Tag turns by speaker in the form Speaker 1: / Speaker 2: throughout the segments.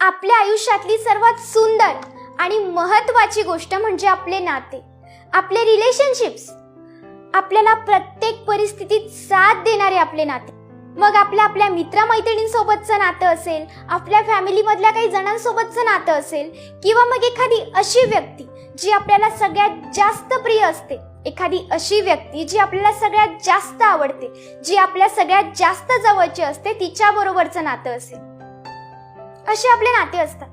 Speaker 1: आपल्या आयुष्यातली सर्वात सुंदर आणि महत्वाची गोष्ट म्हणजे आपले नाते आपले रिलेशनशिप्स आपल्याला प्रत्येक परिस्थितीत साथ देणारे आपले नाते. मग आपल्या आपल्या मित्रमैत्रिणींसोबतचं नातं असेल आपल्या फॅमिलीमधल्या काही जणांसोबतचं नातं असेल किंवा मग एखादी अशी व्यक्ती जी आपल्याला सगळ्यात जास्त प्रिय असते एखादी अशी व्यक्ती जी आपल्याला सगळ्यात जास्त आवडते जी आपल्या सगळ्यात जास्त जवळची असते तिच्याबरोबरचं नातं असेल. असे आपले नाते असतात.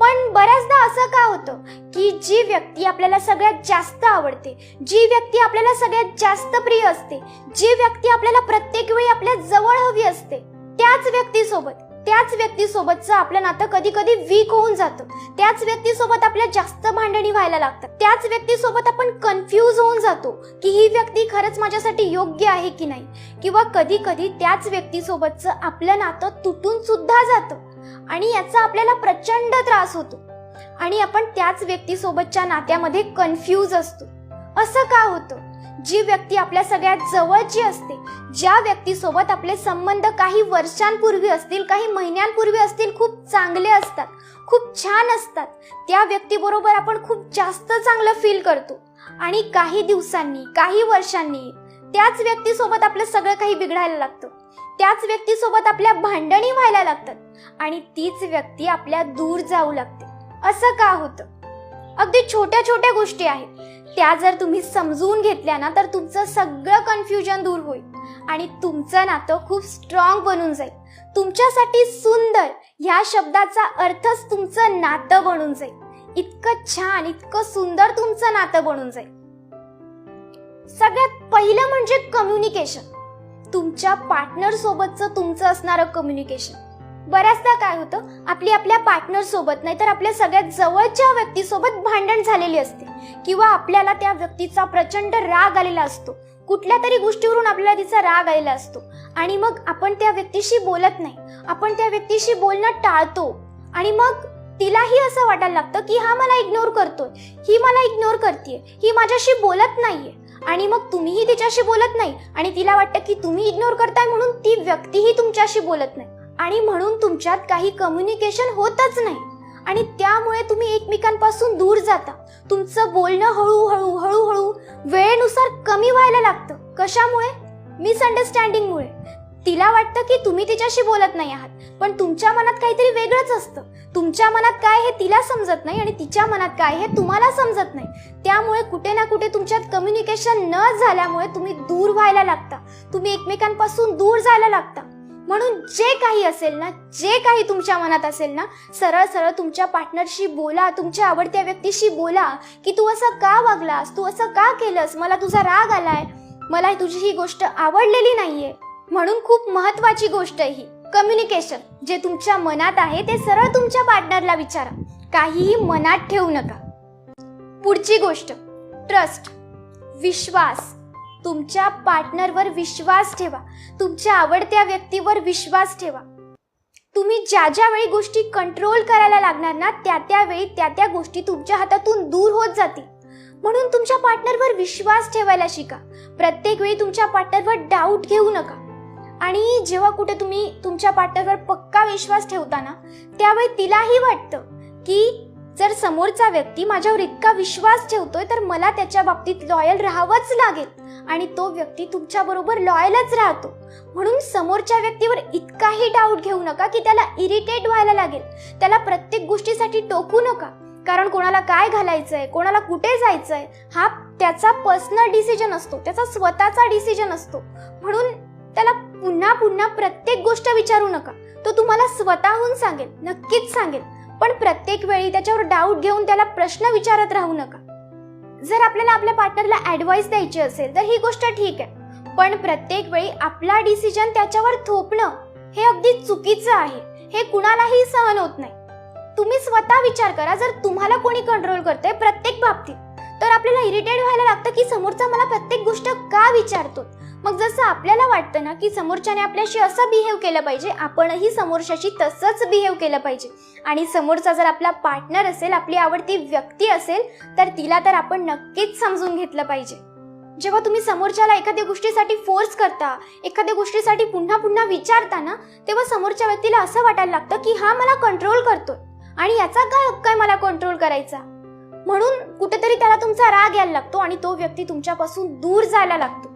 Speaker 1: पण बऱ्याचदा असं का होतं की जी व्यक्ती आपल्याला सगळ्यात जास्त आवडते जी व्यक्ती आपल्याला सगळ्यात जास्त प्रिय असते जी व्यक्ती आपल्याला प्रत्येक वेळी आपल्या जवळ हवी असते त्याच व्यक्तीसोबत त्याच व्यक्तीसोबतचं आपलं नातं कधी कधी वीक होऊन जातं. त्याच व्यक्तीसोबत आपल्या जास्त भांडणी व्हायला लागतात. त्याच व्यक्तीसोबत आपण कन्फ्यूज होऊन जातो की ही व्यक्ती खरंच माझ्यासाठी योग्य आहे की नाही? किंवा कधी कधी त्याच व्यक्तीसोबतचं आपलं नातं तुटून सुद्धा जातं. आणि याचा आपल्याला प्रचंड त्रास होतो. आणि आपण त्याच व्यक्तीसोबतच्या नात्यामध्ये कन्फ्यूज असतो. असं का होतं? जी व्यक्ती आपल्या सगळ्यात जवळची असते ज्या व्यक्तीसोबत आपले संबंध काही वर्षांपूर्वी असतील काही महिन्यांपूर्वी असतील खूप चांगले असतात खूप छान असतात त्या व्यक्तीबरोबर आपण खूप जास्त चांगलं फील करतो. आणि काही दिवसांनी काही वर्षांनी त्याच व्यक्तीसोबत आपलं सगळं काही बिघडायला लागतं. त्याच व्यक्तीसोबत आपल्या भांडणी व्हायला लागतात आणि तीच व्यक्ती आपल्या दूर जाऊ लागते. असं का होतं? अगदी छोट्या छोट्या गोष्टी आहेत. त्या जर तुम्ही समजून घेतल्या ना तर तुमचं सगळं कन्फ्युजन दूर होईल आणि तुमचं नातं खूप स्ट्रॉंग बनून जाईल. तुमच्यासाठी सुंदर ह्या शब्दाचा अर्थच तुमचं नातं बनून जाईल. इतकं छान इतकं सुंदर तुमचं नातं बनून जाईल. सगळ्यात पहिलं म्हणजे कम्युनिकेशन तुमच्या पार्टनर सोबतचं तुमचं असणारं कम्युनिकेशन बऱ्याचदा काय होतं आपली आपल्या पार्टनर सोबत नाही तर आपल्या सगळ्यात जवळच्या व्यक्तीसोबत भांडण झालेली असते. किंवा आपल्याला त्या व्यक्तीचा प्रचंड राग आलेला असतो. कुठल्या तरी गोष्टीवरून आपल्याला तिचा राग आलेला असतो. आणि मग आपण त्या व्यक्तीशी बोलत नाही. आपण त्या व्यक्तीशी बोलणं टाळतो. आणि मग तिलाही असं वाटायला लागतं की हा मला इग्नोर करतोय. ही मला इग्नोर करते ही माझ्याशी बोलत नाहीये. आणि मग तुम्हीही तिच्याशी बोलत नाही आणि तिला वाटतं की तुम्ही इग्नोर करताय म्हणून ती व्यक्तीही तुमच्याशी बोलत नाही. आणि म्हणून तुमच्यात काही कम्युनिकेशन होतच नाही. आणि त्यामुळे तुम्ही एकमेकांपासून दूर जाता. तुमचं बोलणं हळूहळू हळूहळू वेळेनुसार कमी व्हायला लागतं. कशामुळे? मिसअंडरस्टँडिंगमुळे तिला वाटतं की तुम्ही तिच्याशी बोलत नाही आहात. पण तुमच्या मनात काहीतरी वेगळंच असतं. तुमच्या मनात काय हे तिला समजत नाही आणि तिच्या मनात काय हे तुम्हाला समजत नाही. त्यामुळे कुठे ना कुठे तुमच्यात कम्युनिकेशन न झाल्यामुळे तुम्ही दूर व्हायला लागता. तुम्ही एकमेकांपासून दूर जायला लागता. म्हणून जे काही असेल ना जे काही तुमच्या मनात असेल ना सरळ सरळ तुमच्या पार्टनरशी बोला तुमच्या आवडत्या व्यक्तीशी बोला की तू असं का वागलास तू असं का केलंस मला तुझा राग आलाय मला तुझी ही गोष्ट आवडलेली नाहीये. म्हणून खूप महत्वाची गोष्ट आहे ही. कम्युनिकेशन जे तुमच्या मनात आहे ते सरळ तुमच्या पार्टनरला विचारा. काहीही मनात ठेवू नका. पुढची गोष्ट ट्रस्ट विश्वास. तुमच्या पार्टनरवर विश्वास ठेवा. तुमच्या आवडत्या व्यक्तीवर विश्वास ठेवा. तुम्ही ज्या ज्या वेळी गोष्टी कंट्रोल करायला लागणार ना त्या त्या वेळी त्या त्या गोष्टी तुमच्या हातातून दूर होत जातील. म्हणून तुमच्या पार्टनरवर विश्वास ठेवायला शिका. प्रत्येक वेळी तुमच्या पार्टनरवर डाऊट घेऊ नका. आणि जेव्हा कुठे तुम्ही तुमच्या पार्टनरवर पक्का विश्वास ठेवता ना त्यावेळी तिलाही वाटतं की जर समोरचा व्यक्ती माझ्यावर इतका विश्वास ठेवतोय तर मला त्याच्या बाबतीत लॉयल राहावंच लागेल. आणि तो व्यक्ती तुमच्याबरोबर लॉयलच राहतो. म्हणून समोरच्या व्यक्तीवर इतकाही डाऊट घेऊ नका की त्याला इरिटेट व्हायला लागेल. त्याला प्रत्येक गोष्टीसाठी टोकू नका. कारण कोणाला काय घालायचंय कोणाला कुठे जायचंय हा त्याचा पर्सनल डिसिजन असतो. त्याचा स्वतःचा डिसिजन असतो. म्हणून त्याला पुन्हा पुन्हा प्रत्येक गोष्ट विचारू नका. तो तुम्हाला स्वतःहून सांगेल नक्कीच सांगेल. पण प्रत्येक वेळी त्याच्यावर डाऊट घेऊन त्याला प्रश्न विचारत राहू नका. जर आपल्याला आपल्या पार्टनरला ऍडवाइस द्यायची असेल तर ही गोष्ट ठीक आहे. पण प्रत्येक वेळी आपला डिसिजन त्याच्यावर थोपणं हे अगदी चुकीचं आहे. हे कुणालाही सहन होत नाही. तुम्ही स्वतः विचार करा जर तुम्हाला कोणी कंट्रोल करते प्रत्येक बाबतीत तर आपल्याला इरिटेट व्हायला लागतं की समोरचा मला प्रत्येक गोष्ट का विचारतो मग जसं आपल्याला वाटतं ना की समोरच्याने आपल्याशी असं बिहेव केलं पाहिजे आपणही समोरच्याशी तसंच बिहेव केलं पाहिजे. आणि समोरचा जर आपला पार्टनर असेल आपली आवडती व्यक्ती असेल तर तिला तर आपण नक्कीच समजून घेतलं पाहिजे. जेव्हा तुम्ही समोरच्याला एखाद्या गोष्टीसाठी फोर्स करता एखाद्या गोष्टीसाठी पुन्हा पुन्हा विचारता ना तेव्हा समोरच्या व्यक्तीला असं वाटायला लागतं की हा मला कंट्रोल करतोय. आणि याचा काय हक्क आहे मला कंट्रोल करायचा? म्हणून कुठेतरी त्याला तुमचा राग यायला लागतो आणि तो व्यक्ती तुमच्यापासून दूर जायला लागतो.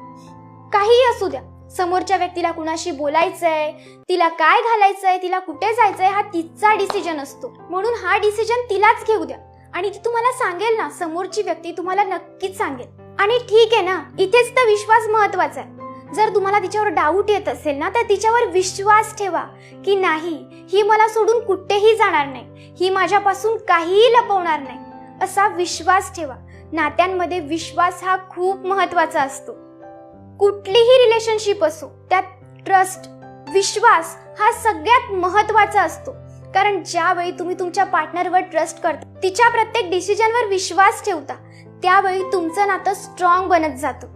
Speaker 1: काहीही असू द्या. समोरच्या व्यक्तीला कुणाशी बोलायचंय तिला काय घालायचंय तिला कुठे जायचंय हा तिचा डिसिजन असतो. म्हणून हा डिसिजन तिलाच घेऊ द्या. आणि ती तुम्हाला सांगेल ना समोरची व्यक्ती तुम्हाला नक्कीच सांगेल. आणि ठीक आहे ना इथेच तर विश्वास महत्त्वाचा आहे. जर तुम्हाला तिच्यावर डाऊट येत असेल ना तर तिच्यावर विश्वास ठेवा की नाही ही मला सोडून कुठेही जाणार नाही. ही माझ्यापासून काहीही लपवणार नाही. असा विश्वास ठेवा. नात्यांमध्ये विश्वास हा खूप महत्त्वाचा असतो. कुठलीही रिलेशनशिप असो त्यात ट्रस्ट विश्वास हा सगळ्यात महत्त्वाचा असतो. कारण ज्यावेळी तुम्ही तुमच्या पार्टनरवर ट्रस्ट करता तिच्या प्रत्येक डिसिजनवर विश्वास ठेवता त्यावेळी तुमचं नातं स्ट्रॉंग बनत जातं.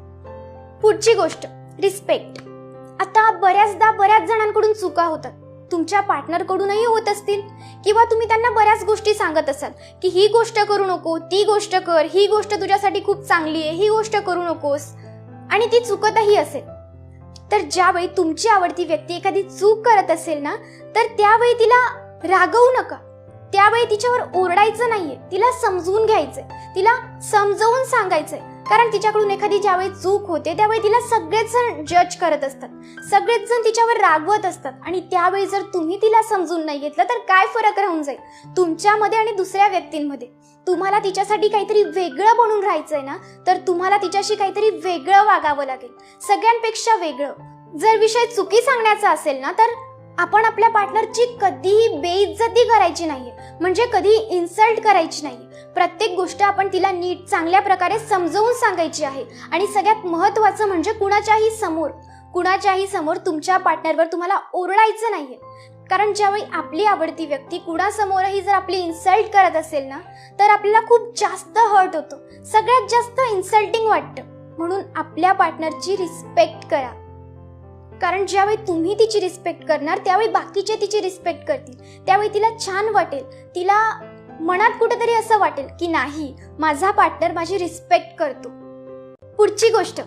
Speaker 1: पुढची गोष्ट रिस्पेक्ट आता बऱ्याचदा बऱ्याच जणांकडून चुका होतात. तुमच्या पार्टनरकडूनही होत असतील किंवा तुम्ही त्यांना बऱ्याच गोष्टी सांगत असाल की ही गोष्ट करू नको ती गोष्ट कर ही गोष्ट तुझ्यासाठी खूप चांगली आहे ही गोष्ट करू नकोस. आणि ती चुकतही असेल. तर ज्यावेळी तुमची आवडती व्यक्ती एखादी चूक करत असेल ना तर त्यावेळी तिला रागवू नका. त्यावेळी तिच्यावर ओरडायचं नाहीये. तिला समजून घ्यायचंय. तिला समजवून सांगायचंय. कारण तिच्याकडून एखादी ज्यावेळी चूक होते त्यावेळी तिला सगळेच जण जज करत असतात. सगळेच जण तिच्यावर रागवत असतात. आणि त्यावेळी जर तुम्ही तिला समजून नाही घेतलं तर काय फरक राहून जाईल? तुमच्यामध्ये आणि दुसऱ्या व्यक्तींमध्ये. तुम्हाला तिच्यासाठी काहीतरी वेगळं बनून राहायचंय ना तर तुम्हाला तिच्याशी काहीतरी वेगळं वागावं लागेल. सगळ्यांपेक्षा वेगळं. जर विषय चुकी सांगण्याचा असेल ना तर आपण आपल्या पार्टनरची कधीही बेइज्जती करायची नाहीये. म्हणजे कधी इन्सल्ट करायची नाही प्रत्येक गोष्ट आपण तिला नीट चांगल्या प्रकारे समजवून सांगायची आहे. आणि सगळ्यात महत्त्वाचं म्हणजे कुणाच्याही समोर कुणाच्याही समोर तुमच्या पार्टनरवर तुम्हाला ओरडायचं नाहीये. कारण ज्यावेळी आपली आवडती व्यक्ती कुणासमोरही जर आपली इन्सल्ट करत असेल ना तर आपल्याला खूप जास्त हर्ट होतो. सगळ्यात जास्त इन्सल्टिंग वाटतं. म्हणून आपल्या पार्टनरची रिस्पेक्ट करा. कारण ज्यावेळी तुम्ही तिची रिस्पेक्ट करणार त्यावेळी बाकीचे तिची रिस्पेक्ट करतील. त्यावेळी तिला छान वाटेल. तिला मनात कुठेतरी असं वाटेल की नाही माझा पार्टनर माझी रिस्पेक्ट करतो. पुढची गोष्ट.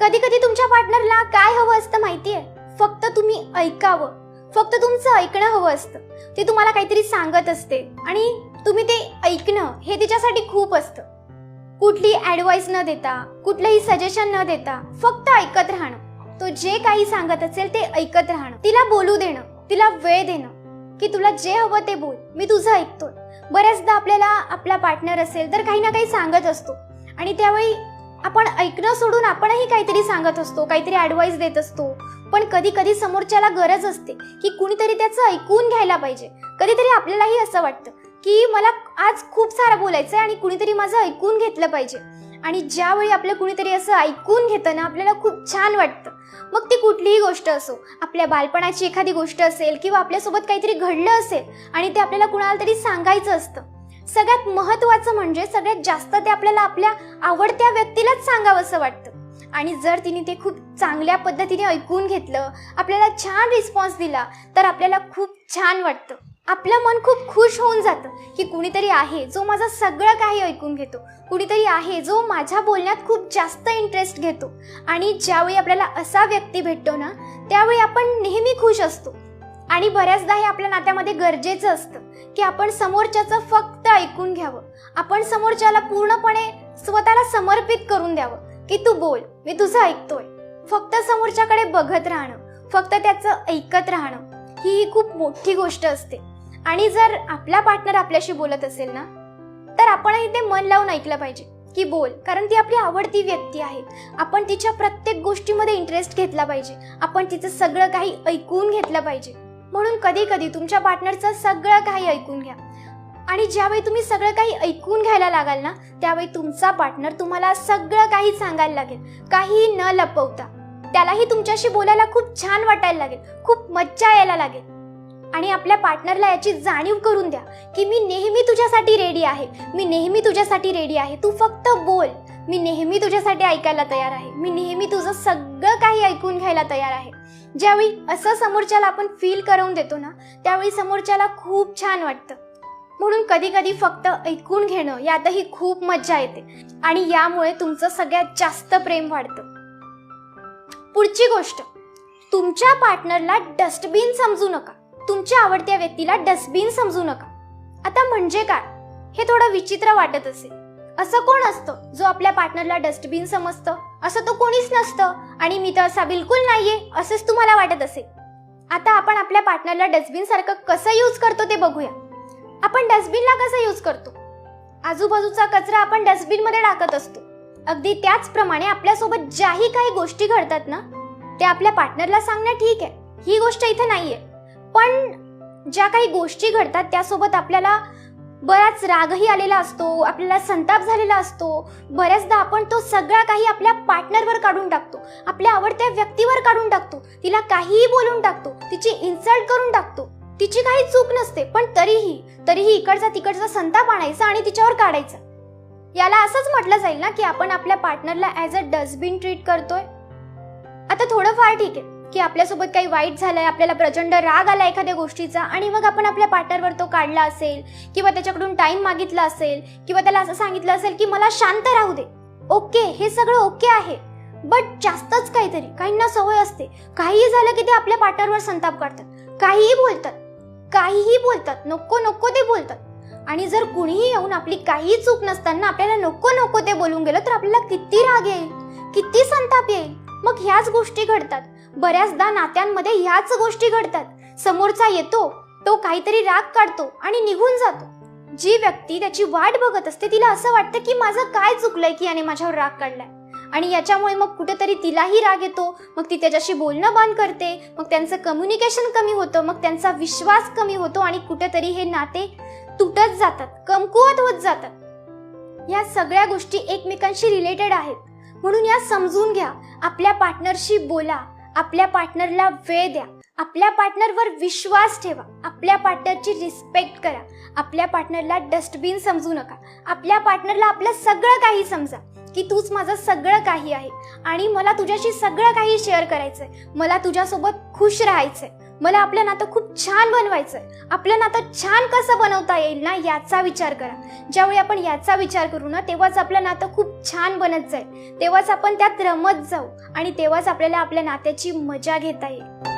Speaker 1: कधी कधी तुमच्या पार्टनरला काय हवं असतं माहितीये? फक्त तुम्ही ऐकावं. फक्त तुमचं ऐकणं हवं असतं. ते तुम्हाला काहीतरी सांगत असते आणि तुम्ही ते ऐकणं हे तिच्यासाठी खूप असतं. कुठली ॲडवाईस न देता कुठलंही सजेशन न देता फक्त ऐकत राहणं. तो जे काही सांगत असेल ते ऐकत राहणं तिला बोलू देणं तिला वेळ देणं की तुला जे हवं ते बोल मी तुझं ऐकतोय. बऱ्याचदा आपल्याला आपला पार्टनर असेल तर काही ना काही सांगत असतो. आणि त्यावेळी आपण ऐकणं सोडून आपणही काहीतरी सांगत असतो काहीतरी ॲडवाईस देत असतो. पण कधी कधी समोरच्याला गरज असते की कुणीतरी त्याचं ऐकून घ्यायला पाहिजे. कधीतरी आपल्यालाही असं वाटतं की मला आज खूप सारं बोलायचं आहे आणि कुणीतरी माझं ऐकून घेतलं पाहिजे. आणि ज्यावेळी आपलं कुणीतरी असं ऐकून घेतं ना आपल्याला खूप छान वाटतं. मग ती कुठलीही गोष्ट असो आपल्या बालपणाची एखादी गोष्ट असेल किंवा आपल्यासोबत काहीतरी घडलं असेल आणि ते आपल्याला कुणाला तरी सांगायचं असतं सगळ्यात महत्वाचं म्हणजे सगळ्यात जास्त ते आपल्याला आपल्या आवडत्या व्यक्तीलाच सांगावं असं वाटतं. आणि जर तिने ते खूप चांगल्या पद्धतीने ऐकून घेतलं आपल्याला छान रिस्पॉन्स दिला तर आपल्याला खूप छान वाटतं. आपलं मन खूप खुश होऊन जातं की कुणीतरी आहे जो माझं सगळं काही ऐकून घेतो. कुणीतरी आहे जो माझ्या बोलण्यात खूप जास्त इंटरेस्ट घेतो. आणि ज्यावेळी आपल्याला असा व्यक्ती भेटतो ना त्यावेळी आपण नेहमी खुश असतो. आणि बऱ्याचदा हे आपल्या नात्यामध्ये गरजेचं असतं की आपण समोरच्याचं फक्त ऐकून घ्यावं. आपण समोरच्याला पूर्णपणे स्वतःला समर्पित करून द्यावं की तू बोल मी तुझं ऐकतोय. फक्त समोरच्याकडे बघत राहणं फक्त त्याचं ऐकत राहणं ही खूप मोठी गोष्ट असते. आणि जर आपला पार्टनर आपल्याशी बोलत असेल ना तर आपणही ते मन लावून ऐकलं पाहिजे. की बोल कारण ती आपली आवडती व्यक्ती आहे. आपण तिच्या प्रत्येक गोष्टीमध्ये इंटरेस्ट घेतला पाहिजे. आपण तिचं सगळं काही ऐकून घेतलं पाहिजे. म्हणून कधी कधी तुमच्या पार्टनरचं सगळं काही ऐकून घ्या. आणि ज्यावेळी तुम्ही सगळं काही ऐकून घ्यायला लागाल ना त्यावेळी तुमचा पार्टनर तुम्हाला सगळं काही सांगायला लागेल. काही न लपवता. त्यालाही तुमच्याशी बोलायला खूप छान वाटायला लागेल. खूप मज्जा यायला लागेल. आणि आपल्या पार्टनरला याची जाणीव करून द्या की मी नेहमी तुझ्यासाठी रेडी आहे. मी नेहमी तुझ्यासाठी रेडी आहे. तू फक्त बोल. मी नेहमी तुझ्यासाठी ऐकायला तयार आहे. मी नेहमी तुझं सगळं काही ऐकून घ्यायला तयार आहे. ज्यावेळी असं समोरच्याला आपण फील करून देतो ना त्यावेळी समोरच्याला खूप छान वाटतं. म्हणून कधी कधी फक्त ऐकून घेणं यातही खूप मज्जा येते. आणि यामुळे तुमचं सगळ्यात जास्त प्रेम वाढतं. पुढची गोष्ट. तुमच्या पार्टनरला डस्टबिन समजू नका. तुमच्या आवडत्या व्यक्तीला डस्टबिन समजू नका. आता म्हणजे काय? हे थोडं विचित्र वाटत असेल. असं कोण असतं जो आपल्या पार्टनरला डस्टबिन समजतं? असं तो कोणीच नसतं. आणि मी तर असा बिलकुल नाहीये असंच तुम्हाला वाटत असेल. आता आपण आपल्या पार्टनरला डस्टबिन सारखं कसं यूज करतो ते बघूया. आपण डस्टबिनला कसं यूज करतो? आजूबाजूचा कचरा आपण डस्टबिनमध्ये टाकत असतो. अगदी त्याचप्रमाणे आपल्यासोबत ज्याही काही गोष्टी घडतात ना ते आपल्या पार्टनरला सांगणं ठीक आहे. ही गोष्ट इथे नाहीये. पण ज्या काही गोष्टी घडतात त्यासोबत आपल्याला बराच रागही आलेला असतो आपल्याला संताप झालेला असतो. बऱ्याचदा आपण तो सगळा काही आपल्या पार्टनरवर काढून टाकतो आपल्या आवडत्या व्यक्तीवर काढून टाकतो. तिला काहीही बोलून टाकतो तिची इन्सल्ट करून टाकतो. तिची काही चूक नसते पण तरीही तरीही इकडचा तिकडचा संताप आणायचा आणि तिच्यावर काढायचा. याला असंच म्हटलं जाईल ना की आपण आपल्या पार्टनरला ॲज अ डस्टबिन ट्रीट करतोय? आता थोडंफार ठीक आहे. की आपल्यासोबत काही वाईट झालंय आपल्याला प्रचंड राग आला एखाद्या गोष्टीचा आणि मग आपण आपल्या पार्टनरवर तो काढला असेल किंवा त्याच्याकडून टाइम मागितला असेल किंवा त्याला असं सांगितलं असेल की मला शांत राहू दे. ओके हे सगळं ओके आहे. बट जास्तच काहीतरी काहींना सवय असते. काहीही झालं की ते आपल्या पार्टनरवर संताप काढतात. काहीही बोलतात. काहीही बोलतात. नको नको ते बोलतात. आणि जर कुणीही येऊन आपली काही चूक नसताना आपल्याला नको नको ते बोलून गेलं तर आपल्याला किती राग येईल? किती संताप येईल? मग ह्याच गोष्टी घडतात. बऱ्याचदा नात्यांमध्ये ह्याच गोष्टी घडतात. समोरचा येतो तो काहीतरी राग काढतो आणि निघून जातो. जी व्यक्ती त्याची वाट बघत असते तिला असं वाटतं की माझं काय चुकलंय की याने माझ्यावर राग काढलाय. आणि याच्यामुळे मग कुठेतरी तिलाही राग येतो मग ती त्याच्याशी बोलणं बंद करते मग त्यांचं कम्युनिकेशन कमी होतं मग त्यांचा विश्वास कमी होतो आणि कुठेतरी हे नाते तुटत जातात कमकुवत होत जातात. या सगळ्या गोष्टी एकमेकांशी रिलेटेड आहेत. म्हणून या समजून घ्या आपल्या पार्टनरशी बोला आपल्या पार्टनरला वेळ द्या. आपल्या पार्टनरवर विश्वास ठेवा. आपल्या पार्टनरची रिस्पेक्ट करा. आपल्या पार्टनरला डस्टबिन समजू नका. आपल्या पार्टनरला आपलं सगळं काही समजा की तूच माझं सगळं काही आहे आणि मला तुझ्याशी सगळं काही शेअर करायचंय. मला तुझ्यासोबत खुश राहायचंय. मला आपलं नातं खूप छान बनवायचं आहे आपलं नातं छान कसं बनवता येईल ना याचा विचार करा. ज्यावेळी आपण याचा विचार करू ना तेव्हाच आपलं नातं खूप छान बनत जाईल. तेव्हाच आपण त्यात रमत जाऊ आणि तेव्हाच आपल्याला आपल्या नात्याची मजा घेता येईल.